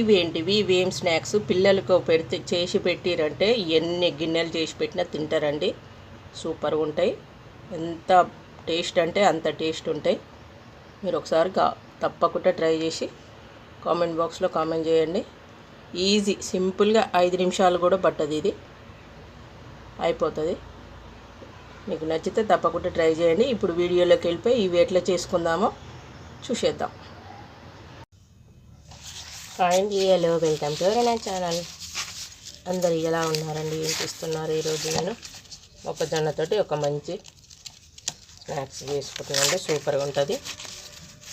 ఇవేంటివి? ఇవేం స్నాక్స్? పిల్లలకు పెడితే చేసి పెట్టిరంటే ఎన్ని గిన్నెలు చేసి పెట్టినా తింటారండి. సూపర్గా ఉంటాయి. ఎంత టేస్ట్ అంటే అంత టేస్ట్ ఉంటాయి. మీరు ఒకసారి తప్పకుండా ట్రై చేసి కామెంట్ బాక్స్లో కామెంట్ చేయండి. ఈజీ సింపుల్గా ఐదు నిమిషాలు కూడా పట్టదు ఇది. అయిపోతుంది. మీకు నచ్చితే తప్పకుండా ట్రై చేయండి. ఇప్పుడు వీడియోలోకి వెళ్ళిపోయి ఇవి ఎట్లా చేసుకుందామో చూసేద్దాం. అండి హలో వెల్కమ్ టు నా ఛానల్ అందరు ఎలా ఉన్నారండి? ఏం చేస్తున్నారు ఈరోజు నేను? మొక్కజొన్నతోటి ఒక మంచి స్నాక్స్ చేసుకుంటున్నాండి సూపర్గా ఉంటుంది.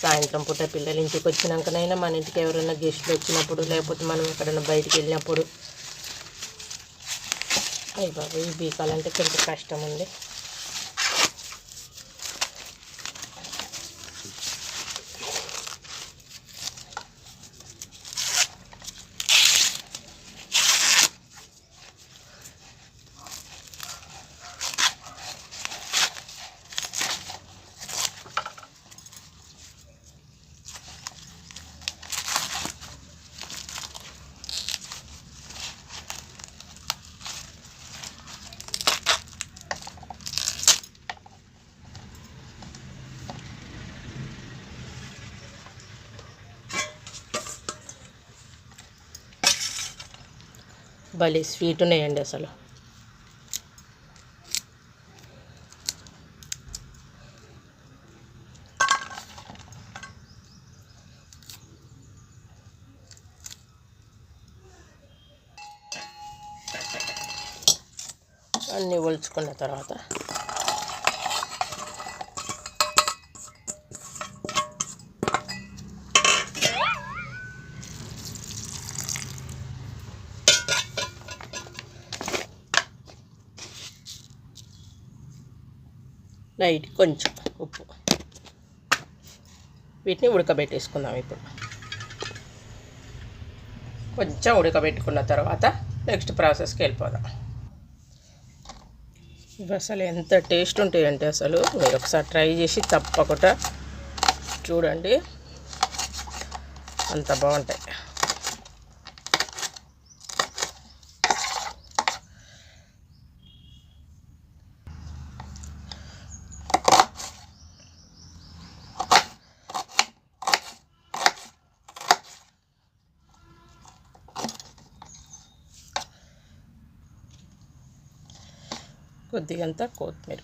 సాయంత్రం పూట పిల్లలు ఇంటికి వచ్చినాకనైనా మన ఇంటికి ఎవరైనా గెస్ట్లు వచ్చినప్పుడు లేకపోతే మనం ఎక్కడైనా బయటికి వెళ్ళినప్పుడు. అయ్యి బాబు ఈ బీకాలంటే కొంచెం కష్టం ఉంది భలే స్వీట్ ఉన్నాయండి అసలు. అన్నీ ఒలుచుకున్న తర్వాత లైట్ కొంచెం ఉప్పు. వీటిని ఉడకబెట్టేసుకుందాం ఇప్పుడు. కొంచెం ఉడకబెట్టుకున్న తర్వాత నెక్స్ట్ ప్రాసెస్కి వెళ్ళిపోదాం. ఇవి అసలు ఎంత టేస్ట్ ఉంటాయంటే అసలు మీరు ఒకసారి ట్రై చేసి తప్పకుండా చూడండి. అంత బాగుంటాయి. కొద్దిగంత కొత్తిమీర.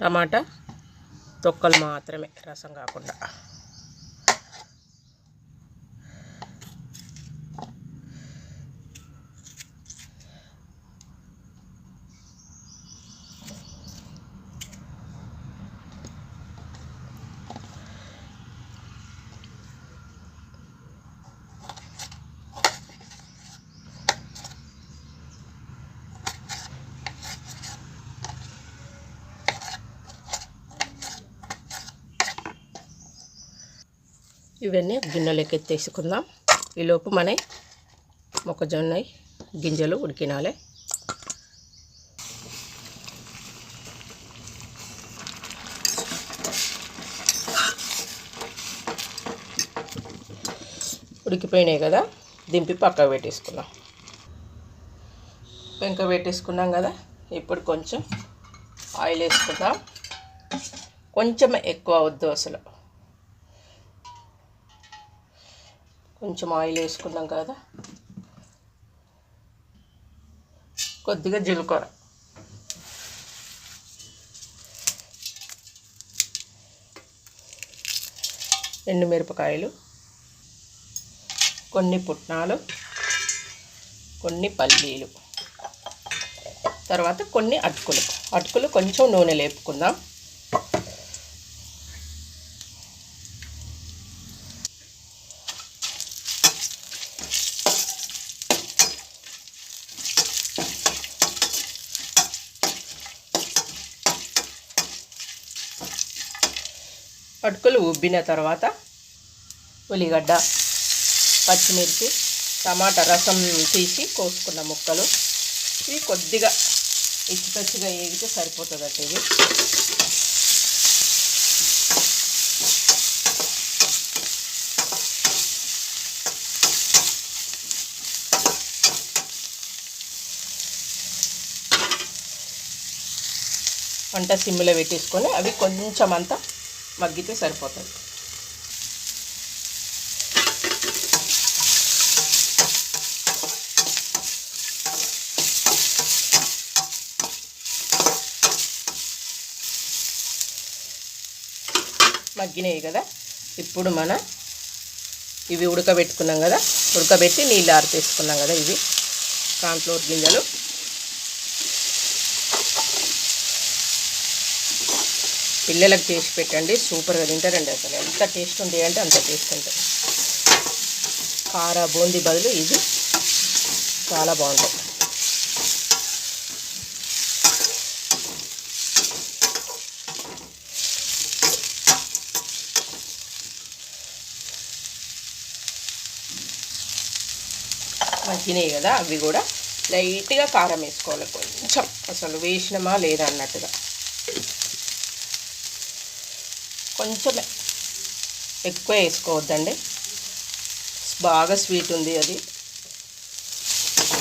టమాటా తొక్కలు మాత్రమే రసం కాకుండా. ఇవన్నీ గిన్నెలోకి ఎత్తేసుకుందాం ఈలోపు మన మొక్కజొన్న గింజలు ఉడికినాలి. ఉడికిపోయినాయి కదా దింపి పక్కకు పెట్టేసుకుందాం. పెంక పెట్టేసుకున్నాం కదా ఇప్పుడు కొంచెం ఆయిల్ వేసుకుందాం కొంచెం ఎక్కువ వద్దు అసలు. కొంచెం ఆయిల్ వేసుకున్నాం కదా. కొద్దిగా జీలకర్ర. ఎండుమిరపకాయలు కొన్ని పుట్నాలు. కొన్ని పల్లీలు. తర్వాత కొన్ని అటుకులు. అటుకులు కొంచెం నూనె లేపుకుందాం. అటుకులు ఉబ్బిన తర్వాత ఉల్లిగడ్డ పచ్చిమిర్చి టమాటా రసం తీసి కోసుకున్న ముక్కలు. ఇవి కొద్దిగా ఇచ్చిపచ్చిగా వేగితే ఏగితే ఇది వంట సిమ్లో పెట్టేసుకొని అవి కొంచెం అంతా మగ్గితే సరిపోతుంది. మగ్గినాయి కదా? ఇప్పుడు మన ఇవి ఉడకబెట్టుకున్నాం కదా? ఉడకబెట్టి నీళ్ళు ఆరితేసుకున్నాం కదా ఇవి? కాన్ఫ్లోర్ గింజలు. పిల్లలకు చేసి పెట్టండి. సూపర్గా తింటారండి అసలు. ఎంత టేస్ట్ ఉంది అంటే అంత టేస్ట్ ఉంటుంది కార బూందీ బదులు ఇది చాలా బాగుంటుంది మగ్గినాయి కదా అవి కూడా. లైట్గా కారం వేసుకోవాలి కొంచెం. అసలు వేసినమా లేదా అన్నట్టుగా. కొంచెమే. ఎక్కువ వేసుకోవద్దండి. బాగా స్వీట్ ఉంది అది.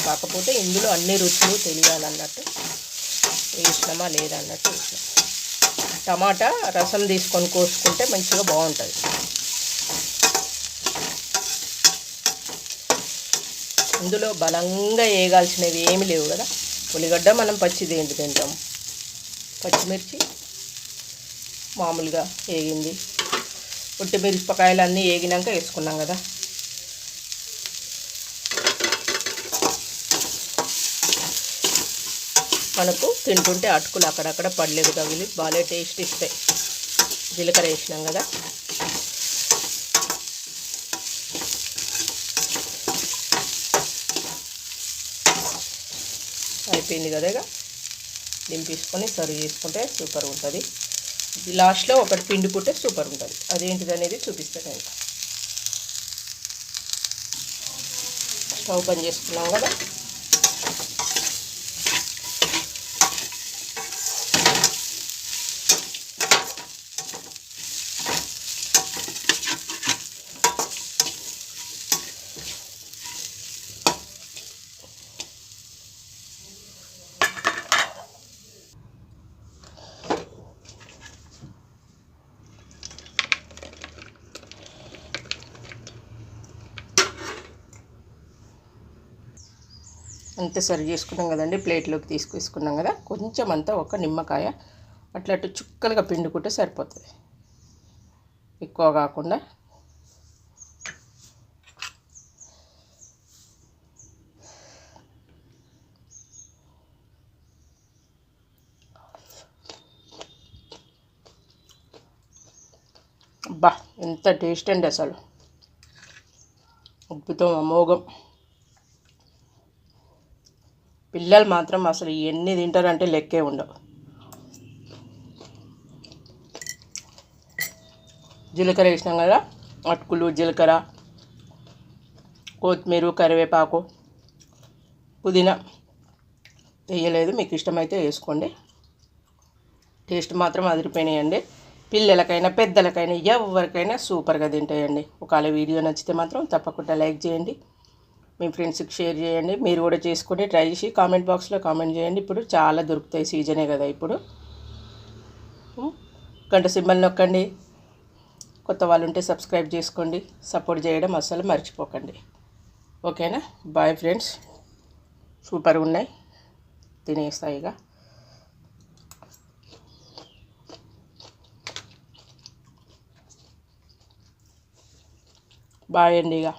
కాకపోతే ఇందులో అన్ని రుచులు తెలియాలన్నట్టు వేసినామా లేదన్నట్టు వేసినాం. టమాటా రసం తీసుకొని కోసుకుంటే మంచిగా బాగుంటుంది. ఇందులో బలంగా వేయగాల్సినవి ఏమి లేవు కదా. ఉల్లిగడ్డ మనం పచ్చిది ఏంటి తింటాం? పచ్చిమిర్చి మామూలుగా వేగింది. ఉట్టి మిరపకాయలు అన్నీ వేగినాక వేసుకున్నాం కదా. మనకు తింటుంటే అటుకులు అక్కడక్కడ పడలేదు తగిలి బాగా టేస్ట్ ఇస్తాయి జీలకర్ర వేసినాం కదా. అయిపోయింది కదా ఇక. దింపేసుకొని సర్వ్ చేసుకుంటే సూపర్ ఉంటుంది. లాస్ట్లో ఒకటి పిండుకుంటే సూపర్ ఉంటుంది. అదేంటిది అనేది చూపిస్తాను నేను స్టవ్ పని చేసుకున్నాం కదా? అంతా సరి చేసుకున్నాం కదండి ప్లేట్లోకి తీసుకొసుకున్నాం కదా కొంచెం అంతా ఒక నిమ్మకాయ అట్లా అటు చుక్కలుగా పిండుకుంటే సరిపోతుంది. ఎక్కువ కాకుండా. అబ్బా ఎంత టేస్ట్ అండి అసలు. ఉప్పుతో అమోఘం. పిల్లలు మాత్రం అసలు ఎన్ని తింటారంటే లెక్కే ఉండవు. జీలకర్ర వేసినాం కదా అటుకులు జీలకర్ర కొత్తిమీర కరివేపాకు పుదీనా. వేయలేదు మీకు ఇష్టమైతే వేసుకోండి. టేస్ట్ మాత్రం అదిరిపోయినాయండి. పిల్లలకైనా పెద్దలకైనా ఎవరికైనా సూపర్గా తింటాయండి. ఒకవేళ వీడియో నచ్చితే మాత్రం తప్పకుండా లైక్ చేయండి. మీ ఫ్రెండ్స్కి షేర్ చేయండి. మీరు కూడా చేసుకుని ట్రై చేసి కామెంట్ బాక్స్లో కామెంట్ చేయండి. ఇప్పుడు చాలా దొరుకుతాయి సీజనే కదా ఇప్పుడు. గంట సింబల్ నొక్కండి. కొత్త వాళ్ళు ఉంటే సబ్స్క్రైబ్ చేసుకోండి. సపోర్ట్ చేయడం అస్సలు మర్చిపోకండి. ఓకేనా? Bye friends. సూపర్ ఉన్నాయి. తినేస్తాయిగా బాయ్ అండి ఇక.